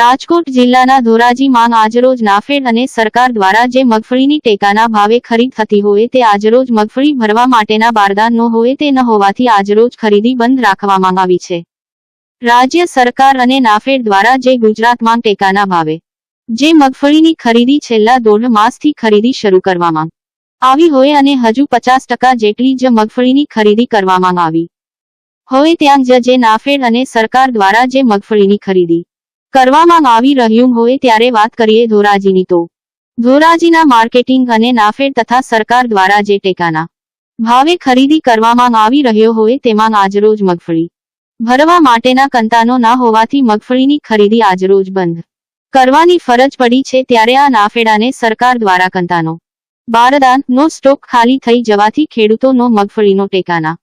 રાજકોટ જિલ્લાના ધોરાજી માંગ આજરોજ નાફેડ અને સરકાર દ્વારા જે મગફળીની ટેકાના ભાવે ખરીદ થતી હોય તે આજરોજ મગફળી ભરવા માટેના બારદાન ન હોય તે ન હોવાથી આજરોજ ખરીદી બંધ રાખવામાં આવી છે. રાજ્ય સરકાર અને નાફેડ દ્વારા જે ગુજરાતમાં ટેકાના ભાવે જે મગફળીની ખરીદી છેલ્લા દોઢ માસથી ખરીદી શરૂ કરવામાં આવી હોય અને હજુ પચાસ ટકા જેટલી જ મગફળીની ખરીદી કરવામાં આવી હોય ત્યાં જ જે નાફેડ અને સરકાર દ્વારા જે મગફળીની ખરીદી કરવામાં આવી રહ્યું હોય ત્યારે વાત કરીએ ધોરાજીની તો. ધોરાજીના માર્કેટિંગ અને નાફેડ તથા સરકાર દ્વારા જે ટેકાના ભાવે ખરીદી કરવામાં આવી રહ્યો હોય તેમાં આજરોજ મગફળી ભરવા માટેના કંતાનો ના હોવાથી મગફળીની ખરીદી આજરોજ બંધ કરવાની ફરજ પડી છે ત્યારે આ નાફેડાને સરકાર દ્વારા કંતાનો બારદાનનો સ્ટોક ખાલી થઈ જવાથી ખેડૂતોનો મગફળીનો ટેકાના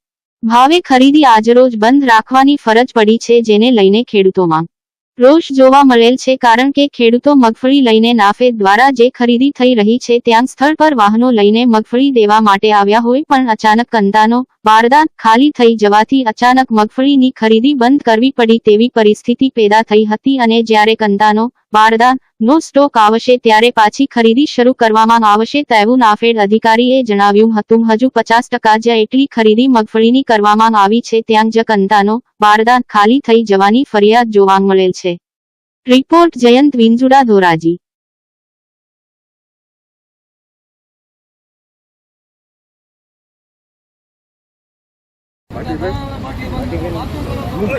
ભાવે ખરીદી આજરોજ બંધ રાખવાની ફરજ પડી છે જેને લઈને ખેડૂતોમાં રોષ જોવા મળેલ છે કારણ કે ખેડૂતો મગફળી લઈને નાફેદ દ્વારા જે ખરીદી થઈ રહી છે ત્યાં સ્થળ પર વાહનો લઈને મગફળી દેવા માટે આવ્યા હોય પણ અચાનક કંદાનો બારદાન ખાલી થઈ જવાથી અચાનક મગફળીની ખરીદી બંધ કરવી પડી તેવી પરિસ્થિતિ પેદા થઈ હતી અને જ્યારે કંદાનો બારદાન નો સ્ટોક આવશે ત્યારે પાછી ખરીદી શરૂ કરવામાં આવશે તેવું નાફેડ અધિકારીએ જણાવ્યું હતું હજુ પચાસ ટકા જ એટલી ખરીદી મગફળીની કરવામાં આવી છે ત્યાં જ કંતાનો બારદાન ખાલી થઈ જવાની ફરિયાદ જોવા મળેલ છે report Jayant Vinjuda Dhoraji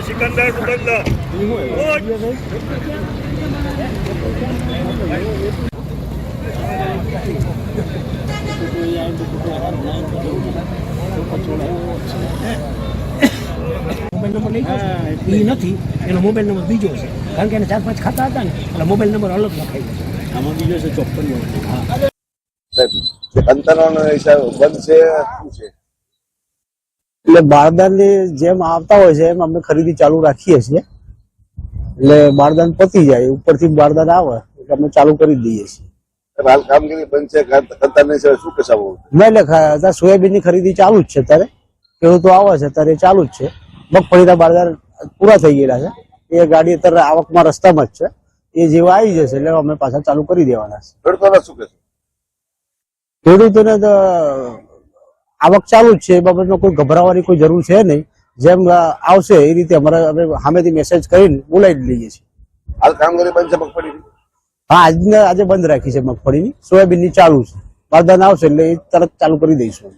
Sikandar mobile number નથી એનો મોબાઈલ બીજો છે. કારણ કે એને ચાર પાંચ ખાતા હતા ને એટલે મોબાઈલ નંબર અલગ લખાઈ ગયો. છે આમાં બીજો છે ચોપન હા. સાહેબ અંતરનો હિસાબ બંધ છે શું છે? એટલે બારદાનની જેમ આવતા હોય છે એમ અમે ખરીદી ચાલુ રાખીએ છીએ. એટલે બારદાન પતી જાય ઉપરથી બારદાન આવે એટલે અમે ચાલુ કરી દઈએ છીએ. હાલ કામગીરી બંધ છે શું કસાવો અત્યારે સોયાબીનની ખરીદી ચાલુ જ છે અત્યારે. ખેડૂતો આવે છે અત્યારે ચાલુ જ છે. મગફળીના બારદાન પૂરા થઈ ગયેલા છે. એ ગાડી અત્યારે આવકમાં રસ્તામાં જ છે. એ જેવા આવી જશે એટલે અમે પાછા ચાલુ કરી દેવાના છે. ખેડૂતોને શું કહેશો? ખેડૂતોને તો આવક ચાલુ જ છે એ બાબતમાં કોઈ ગભરાવાની કોઈ જરૂર છે નહીં. જેમ આવશે એ રીતે અમારે અમે સામેથી મેસેજ કરીને બોલાવી લઈએ છીએ. હાલ કામગીરી બંધ છે મગફળી હા આજને આજે બંધ રાખી છે મગફળીની. સોયાબીનની ચાલુ છે. બારદાન આવશે એટલે એ તરત ચાલુ કરી દઈશું.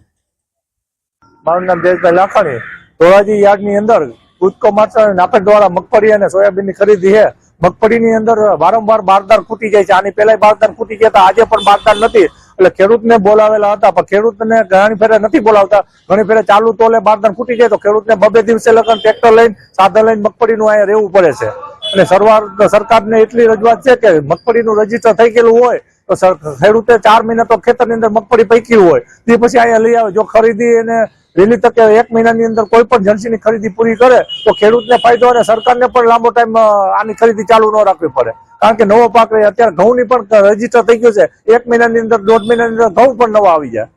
મારું નામ જયેશભાઈ લાખાણી ધોરાજી યાર્ડની અંદર કૂદકો માત્ર નાફેડ દ્વારા મગફળી અને સોયાબીનની ખરીદી છે. મગફળીની અંદર વારંવાર બારદાર ફૂટી જાય છે. આની પહેલા બારદાર ફૂટી ગયા હતા. આજે પણ બારદાર નથી. એટલે ખેડૂતને બોલાવેલા હતા, પણ ખેડૂતને ઘણી ફેરે નથી બોલાવતા. ઘણી ફેરે ચાલુ તોલે બારદાન ફૂટી જાય તો ખેડૂતને બબે દિવસે લગન, ટ્રેક્ટર લઈને, સાધન લઈને મગફળીનું અહીંયા રહેવું પડે છે. અને સરવાર સરકારને એટલી રજૂઆત છે કે મગફળીનું રજિસ્ટર થઈ ગયેલું હોય, તો ખેડૂતે ચાર મહિના તો ખેતરની અંદર મગફળી પૈકી હોય. તે પછી અહીંયા લઈ આવે. જો ખરીદી અને વહેલી તકે એક મહિનાની અંદર કોઈ પણ જણસીની ખરીદી પૂરી કરે, તો ખેડૂતને ફાયદો અને સરકારને પણ લાંબો ટાઈમ આની ખરીદી ચાલુ ન રાખવી પડે. કારણ કે નવો પાક રહે અત્યારે ઘઉંની પણ રજિસ્ટર થઈ ગયું છે. એક મહિનાની અંદર દોઢ મહિનાની અંદર ઘઉં પણ નવો આવી જાય.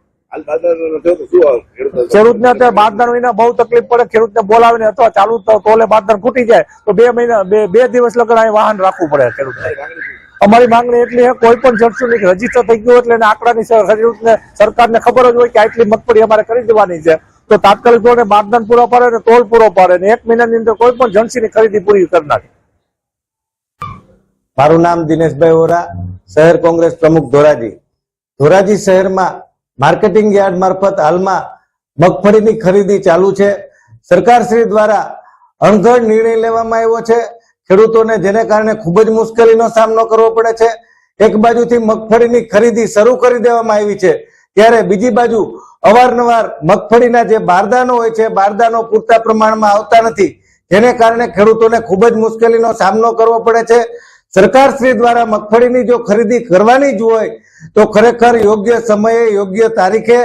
ખેડૂતને અત્યારે બારદાન વિના બહુ તકલીફ પડે ખેડૂતને બોલાવીને અથવા ચાલુ તો તોલે બારદાન ફૂટી જાય તો બે મહિના બે દિવસ લગન અહીં વાહન રાખવું પડે ખેડૂતને. અમારી માંગણી એટલી છે કોઈ પણ જણસુની રજિસ્ટર થઈ ગયું એટલે આંકડાની ખેડૂતને સરકારને ખબર જ હોય કે આટલી મગફળી અમારે કરી દેવાની છે. તો તાત્કાલિક ધોરણે બાદદાન પૂરો પાડે અને તોલ પૂરો પાડે ને એક મહિનાની અંદર કોઈ પણ જણસીની ખરીદી પૂરી કરી નાખે. મારું નામ દિનેશભાઈ ઓરા શહેર કોંગ્રેસ પ્રમુખ ધોરાજી. ધોરાજી શહેરમાં માર્કેટિંગ યાર્ડ મારફત હાલમાં મગફળીની ખરીદી ચાલુ છે. સરકારશ્રી દ્વારા અણઘડ નિર્ણય લેવામાં આવ્યો છે. ખેડૂતોને જેને કારણે ખૂબ જ મુશ્કેલીનો સામનો કરવો પડે છે, એક બાજુથી મગફળીની ખરીદી શરૂ કરી દેવામાં આવી છે, ત્યારે બીજી બાજુ અવારનવાર મગફળીના જે બારદાનો હોય છે, બારદાનો પૂરતા પ્રમાણમાં આવતા નથી. જેને કારણે ખેડૂતોને ખૂબ જ મુશ્કેલીનો સામનો કરવો પડે છે. સરકારશ્રી દ્વારા મગફળીની જો ખરીદી કરવાની જ હોય, તો ખરેખર યોગ્ય સમયે, યોગ્ય તારીખે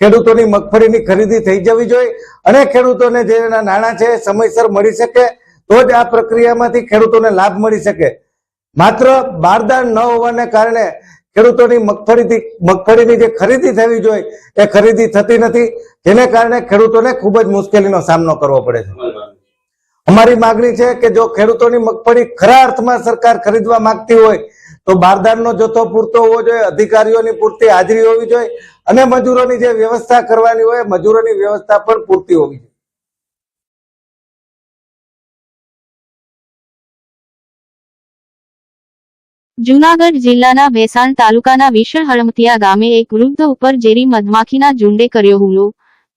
ખેડૂતોની મગફળીની ખરીદી થઈ જવી જોઈએ અને ખેડૂતોને જે નાણાં છે સમયસર મળી શકે, તો જ આ પ્રક્રિયામાંથી ખેડૂતોને લાભ મળી શકે. માત્ર બારદાન ન હોવાને કારણે ખેડૂતોની મગફળીથી, મગફળીની જે ખરીદી થવી જોઈએ, એ ખરીદી થતી નથી. જેને કારણે ખેડૂતોને ખૂબ જ મુશ્કેલીનો સામનો કરવો પડે છે. અમારી માગણી છે કે જો ખેડૂતોની મગફળી ખરા અર્થમાં સરકાર ખરીદવા માંગતી હોય, તો બારદાનનો જથ્થો પૂરતો હોવો જોઈએ, અધિકારીઓની પૂરતી હાજરી હોવી જોઈએ, અને મજૂરોની જે વ્યવસ્થા કરવાની હોય, મજૂરોની વ્યવસ્થા પણ પૂરતી હોવી જોઈએ. જૂનાગઢ જિલ્લાના ભેસાણ તાલુકાના વિશળ હળમતિયા ગામે એક વૃદ્ધ ઉપર ઝેરી મધમાખીના ઝુંડે કર્યો હુમલો.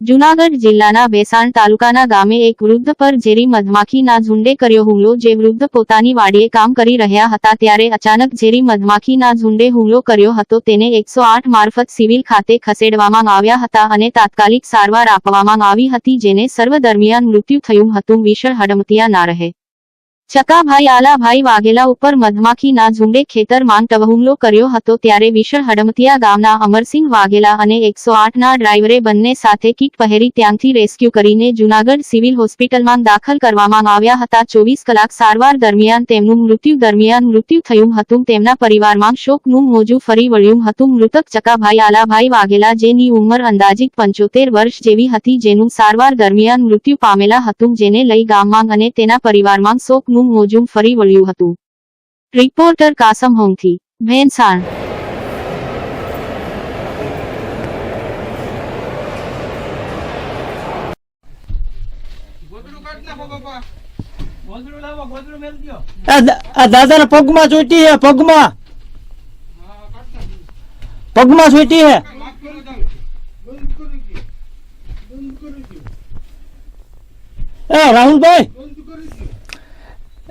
જૂનાગઢ જિલ્લાના ભેસાણ તાલુકાના ગામે એક વૃદ્ધ પર ઝેરી મધમાખીના ઝુંડે કર્યો હુમલો. જે વૃદ્ધ પોતાની વાડીએ કામ કરી રહ્યા હતા ત્યારે અચાનક ઝેરી મધમાખીના ઝુંડે હુમલો કર્યો હતો. તેને એકસો મારફત સિવિલ ખાતે ખસેડવામાં આવ્યા હતા અને તાત્કાલિક સારવાર આપવામાં આવી હતી, જેને સર્વ દરમિયાન મૃત્યુ થયું હતું. વિશળ હડમતિયા ના રહે. ચકાભાઈ આલાભાઈ વાઘેલા ઉપર મધમાખીના ઝુંડે ખેતરમાં ટવહુમલો કર્યો હતો ત્યારે વિશળ હડમતિયા ગામના અમરસિંહ વાઘેલા અને એકસો આઠના ડ્રાઈવરે બંને સાથે કીટ પહેરી ત્યાંથી રેસ્ક્યુ કરીને જૂનાગઢ સિવિલ હોસ્પિટલમાં દાખલ કરવામાં આવ્યા હતા. ચોવીસ કલાક સારવાર દરમિયાન તેમનું મૃત્યુ દરમિયાન મૃત્યુ થયું હતું. તેમના પરિવારમાં શોકનું મોજું ફરી વળ્યું હતું. મૃતક ચકાભાઈ આલાભાઈ વાઘેલા, જેની ઉંમર અંદાજિત પંચોતેર વર્ષ જેવી હતી, જેનું સારવાર દરમિયાન મૃત્યુ પામેલા હતું, જેને લઈ ગામમાં અને તેના પરિવારમાં શોકનું મોજું ફરી વળ્યું હતું. રિપોર્ટર કાસમ હોમથી ભેંસાણ. આ દાદા પગમાં ચોટી હે પગમાં પગમાં ચોટી હે એ રાહુલભાઈ.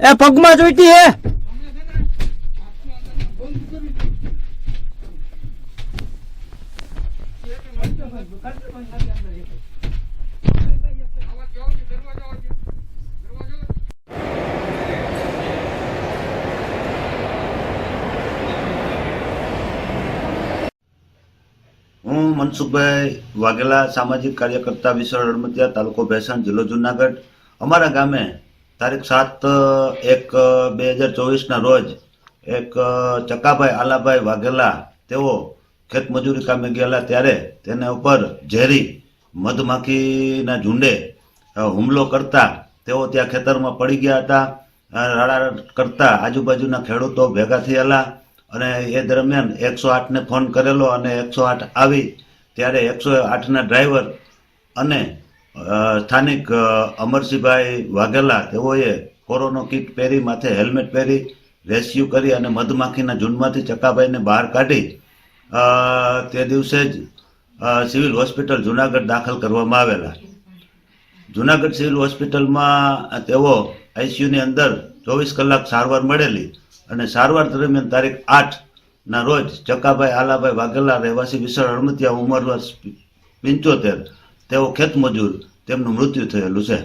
એ પગમાં ચોટી હે હું મનસુખભાઈ વાઘેલા સામાજિક કાર્યકર્તા વિશાળ હળમતિયા તાલુકો ભેસાણ જિલ્લો જુનાગઢ. અમારા ગામે તારીખ સાત, એક, બે હજાર ચોવીસના રોજ એક ચકાભાઈ આલાભાઈ વાઘેલા તેઓ ખેતમજૂરી કામે ગયેલા ત્યારે તેના ઉપર ઝેરી, મધમાખીના ઝુંડે હુમલો કરતા તેઓ ત્યાં ખેતરમાં પડી ગયા હતા. રાડા કરતા આજુબાજુના ખેડૂતો ભેગા થયેલા અને એ દરમિયાન એકસો આઠને ફોન કરેલો અને એકસો આઠ આવી ત્યારે એકસો આઠના ડ્રાઈવર અને સ્થાનિક અમરસિંહભાઈ વાઘેલા તેઓએ કોરોનો કીટ પહેરી, માથે હેલ્મેટ પહેરી, રેસ્ક્યુ કરી અને મધમાખીના ઝુંડમાંથી ચકાભાઈને બહાર કાઢી તે દિવસે જ સિવિલ હોસ્પિટલ જુનાગઢ દાખલ કરવામાં આવેલા. જુનાગઢ સિવિલ હોસ્પિટલમાં તેઓ આઈસીયુની અંદર ચોવીસ કલાક સારવાર મળેલી અને સારવાર દરમિયાન તારીખ આઠ ના રોજ ચકાભાઈ આલાભાઈ વાઘેલા રહેવાસી વિશાળ હળમતિયા ઉંમર વર્ષ પંચોતેર તેઓ ખેતમજૂર તેમનું મૃત્યુ થયેલું છે.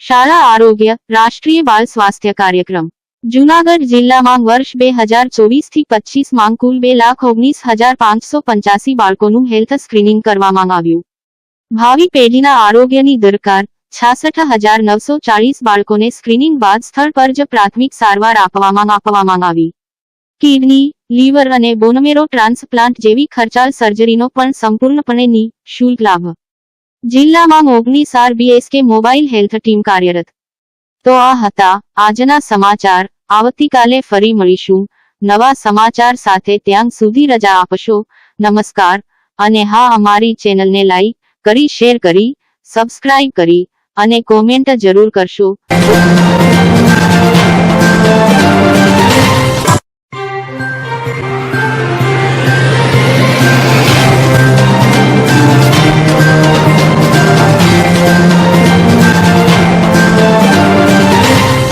શાળા આરોગ્ય, રાષ્ટ્રીય બાળ સ્વાસ્થ્ય કાર્યક્રમ. જુનાગઢ જિલ્લામાં વર્ષ બે હજાર ચોવીસથી પચીસમાં કુલ બે લાખ ઓગણીસ હજાર પાંચસો પંચાસી બાળકોનું હેલ્થ સ્ક્રીનિંગ કરવામાં આવ્યું. ભાવિ પેઢીના આરોગ્યની દરકાર, છાસઠ હજાર નવસો ચાળીસ બાળકોને સ્ક્રીનિંગ બાદ સ્થળ પર જ પ્રાથમિક સારવાર આપવામાં આપવામાં આવી. કિડની, લીવર અને બોનમેરો ટ્રાન્સપ્લાન્ટ જેવી ખર્ચાળ સર્જરીનો પણ સંપૂર્ણપણે ની શુલ્ક લાભ. જિલ્લામાં ઓગણીસ R BSK mobile health team કાર્યરત. તો આ હતા આજના સમાચાર. આવતીકાલે ફરી મળીશું. નવા સમાચાર સાથે ત્યાં સુધી રજા આપશો. નમસ્કાર. અને હા, અમારી ચેનલને લાઈક કરી, શેર કરી, સબસ્ક્રાઇબ કરી અને કોમેન્ટ જરૂર કરશો.